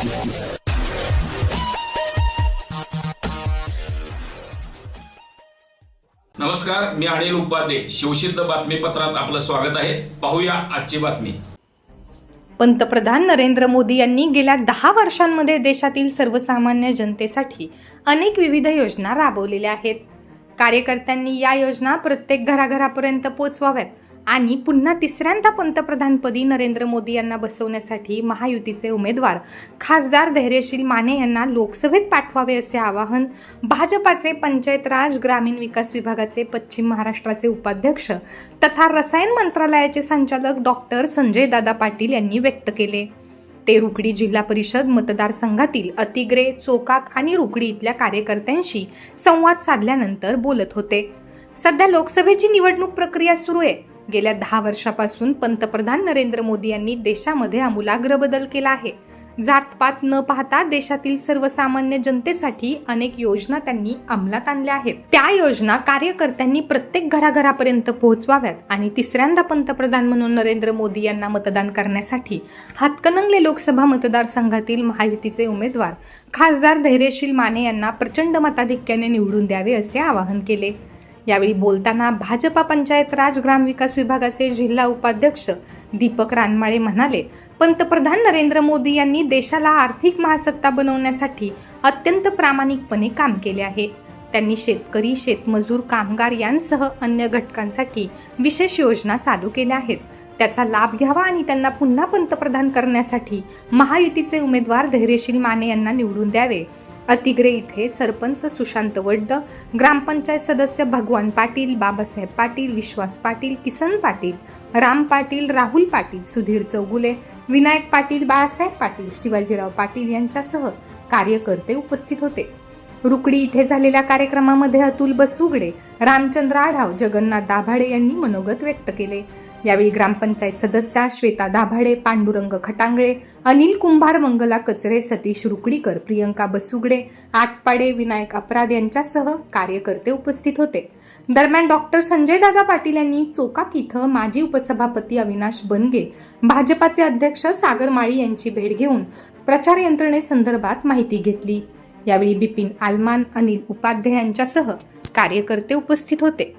नमस्कार मी अनिल उपाध्ये. शिवसिद्ध बातमीपत्रात आपलं स्वागत आहे. पाहूया आजची बातमी. पंतप्रधान नरेंद्र मोदी यांनी गेल्या दहा वर्षांमध्ये देशातील सर्वसामान्य जनतेसाठी अनेक विविध योजना राबवलेल्या आहेत. कार्यकर्त्यांनी या योजना प्रत्येक घराघरापर्यंत पोचवाव्यात. आणि पुन्हा तिसऱ्यांदा पंतप्रधानपदी नरेंद्र मोदी यांना बसवण्यासाठी महायुतीचे उमेदवार खासदार धैर्यशील माने यांना लोकसभेत पाठवावे असे आवाहन भाजपाचे पंचायत राज ग्रामीण विकास विभागाचे पश्चिम महाराष्ट्राचे उपाध्यक्ष तथा रसायन मंत्रालयाचे संचालक डॉक्टर संजय दादा पाटील यांनी व्यक्त केले. ते रुकडी जिल्हा परिषद मतदारसंघातील अतिग्रे चोकाक आणि रुकडी इथल्या कार्यकर्त्यांशी संवाद साधल्यानंतर बोलत होते. सध्या लोकसभेची निवडणूक प्रक्रिया सुरू आहे. गेल्या दहा वर्षापासून पंतप्रधान नरेंद्र मोदी यांनी देशामध्ये आमूलाग्र बदल केला आहे. जातपात न पाहता देशातील सर्वसामान्य जनतेसाठी अनेक योजना त्यांनी अंमलात आणल्या आहेत. त्या योजना कार्यकर्त्यांनी प्रत्येक घराघरापर्यंत पोहोचवाव्यात आणि तिसऱ्यांदा पंतप्रधान म्हणून नरेंद्र मोदी यांना मतदान करण्यासाठी हातकणंगले लोकसभा मतदारसंघातील महायुतीचे उमेदवार खासदार धैर्यशील माने यांना प्रचंड मताधिक्याने निवडून द्यावे असे आवाहन केले. यावेळी बोलताना भाजपा पंचायत राज ग्रामविकास विभागाचे जिल्हा उपाध्यक्ष दीपक रानमाळे म्हणाले पंतप्रधान नरेंद्र मोदी यांनी देशाला आर्थिक महासत्ता बनवण्यासाठी अत्यंत प्रामाणिकपणे काम केले आहे. त्यांनी शेतकरी शेतमजूर कामगार यांसह अन्य घटकांसाठी विशेष योजना चालू केल्या आहेत. त्याचा लाभ घ्यावा आणि त्यांना पुन्हा पंतप्रधान करण्यासाठी महायुतीचे उमेदवार धैर्यशील माने यांना निवडून द्यावे. अतिग्रे इथे सरपंच सुशांत वड्ड ग्रामपंचायत सदस्य भगवान पाटील बाबासाहेब पाटील विश्वास पाटील किसन पाटील राम पाटील राहुल पाटील सुधीर चौगुले विनायक पाटील बाळासाहेब पाटील शिवाजीराव पाटील यांच्यासह कार्यकर्ते उपस्थित होते. रुकडी इथे झालेल्या कार्यक्रमामध्ये अतुल बसुगडे रामचंद्र आढाव जगन्नाथ दाभाडे यांनी मनोगत व्यक्त केले. यावेळी ग्रामपंचायत सदस्या श्वेता दाभाडे पांडुरंग खटांगळे अनिल कुंभार मंगला कचरे सतीश रुकडीकर प्रियंका बसुगडे आटपाडे विनायक अपराध यांच्यासह कार्यकर्ते उपस्थित होते. दरम्यान डॉक्टर संजय दादा पाटील यांनी चोकाक इथं माजी उपसभापती अविनाश बनगे भाजपाचे अध्यक्ष सागर माळी यांची भेट घेऊन प्रचार यंत्रणेसंदर्भात माहिती घेतली. यावेळी बिपिन आलमान अनिल उपाध्याय यांच्यासह कार्यकर्ते उपस्थित होते.